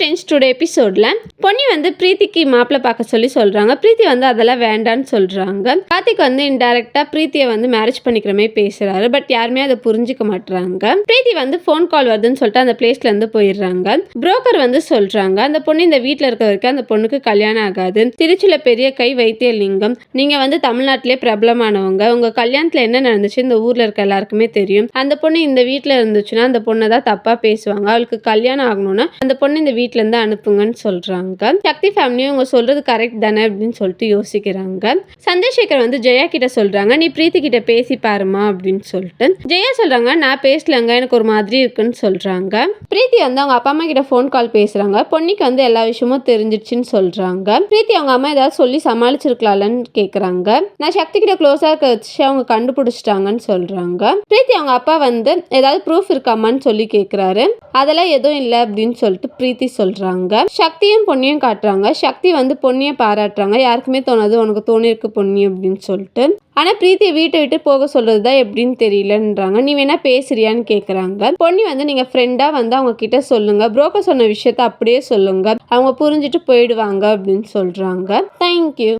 Friends today எபிசோடில் பொன்னி வந்து பிரீத்திக்கு மாப்பிள்ளை பார்க்க சொல்லி சொல்கிறாங்க பிரீத்தி வந்து அதெல்லாம் வேண்டான்னு சொல்கிறாங்க கார்த்திக் வந்து இன்டெரக்டாக பிரீத்தியை வந்து மேரேஜ் பண்ணிக்கிற மாதிரி பேசுகிறாரு பட் யாருமே அதை புரிஞ்சிக்க மாட்டுறாங்க பிரீத்தி வந்து ஃபோன் கால் வருதுன்னு சொல்லிட்டு அந்த பிளேஸ்லேருந்து போயிடுறாங்க. புரோக்கர் வந்து சொல்கிறாங்க அந்த பொண்ணு இந்த வீட்டில் இருக்க வரைக்கும் அந்த பொண்ணுக்கு கல்யாணம் ஆகாது. திருச்சியில் பெரிய கை வைத்தியலிங்கம். நீங்கள் வந்து தமிழ்நாட்டிலே பிரபலமானவங்க. உங்கள் கல்யாணத்தில் என்ன நடந்துச்சு? இந்த ஊரில் இருக்க எல்லாருக்குமே தெரியும். அந்த பொண்ணு இந்த வீட்டில் இருந்துச்சுன்னா அந்த பொண்ணை தான் தப்பாக பேசுவாங்க. அவளுக்கு கல்யாணம் ஆகணும்னா அந்த பொண்ணு இந்த வீட்டில் இருந்து அனுப்புங்கன்னு சொல்றாங்க. சக்தி ஃபேமிலியும் இவங்க சொல்றது கரெக்ட் தானே அப்படின்னு சொல்லிட்டு யோசிக்கிறாங்க. சந்திரசேகர் வந்து ஜெயா கிட்ட சொல்றாங்க நீ பிரீத்தி கிட்ட பேசி பாருமா அப்படின்னு சொல்லிட்டு. ஜெயா சொல்றாங்க நான் பேசலங்க எனக்கு ஒரு மாதிரி இருக்குன்னு சொல்றாங்க. பிரீத்தி வந்து அவங்க அப்பா அம்மா கிட்ட ஃபோன் கால் பேசுறாங்க. பொன்னிக்கு வந்து எல்லா விஷயமும் தெரிஞ்சிடுச்சுன்னு சொல்றாங்க. பிரீத்தி அவங்க அம்மா ஏதாவது சொல்லி சமாளிச்சிருக்கலாம்னு கேக்குறாங்க. நான் சக்தி கிட்ட க்ளோஸா இருக்க வச்சு அவங்க கண்டுபிடிச்சிட்டாங்கன்னு சொல்றாங்க. பிரீத்தி அவங்க அப்பா வந்து ஏதாவது ப்ரூஃப் இருக்காமான்னு சொல்லி கேக்குறாரு. அதெல்லாம் எதுவும் இல்லை அப்படின்னு சொல்லிட்டு பிரீத்தி சொல்றாங்க. சக்தியும் பொன்னியும் காட்டுறாங்க. சக்தி வந்து பொன்னியை பாராட்டுறாங்க. யாருக்குமே தோணாது உனக்கு தோணிருக்கு பொன்னி அப்படின்னு சொல்லிட்டு. ஆனா பிரீத்தியை வீட்டை விட்டு போக சொல்கிறது தான் எப்படின்னு தெரியலன்றாங்க. நீ வேணா பேசுறியான்னு கேட்குறாங்க பொன்னி வந்து நீங்க ஃப்ரெண்டா வந்து அவங்க கிட்ட சொல்லுங்க. புரோக்கர் சொன்ன விஷயத்த அப்படியே சொல்லுங்க. அவங்க புரிஞ்சுட்டு போயிடுவாங்க அப்படின்னு சொல்றாங்க. தேங்க்யூ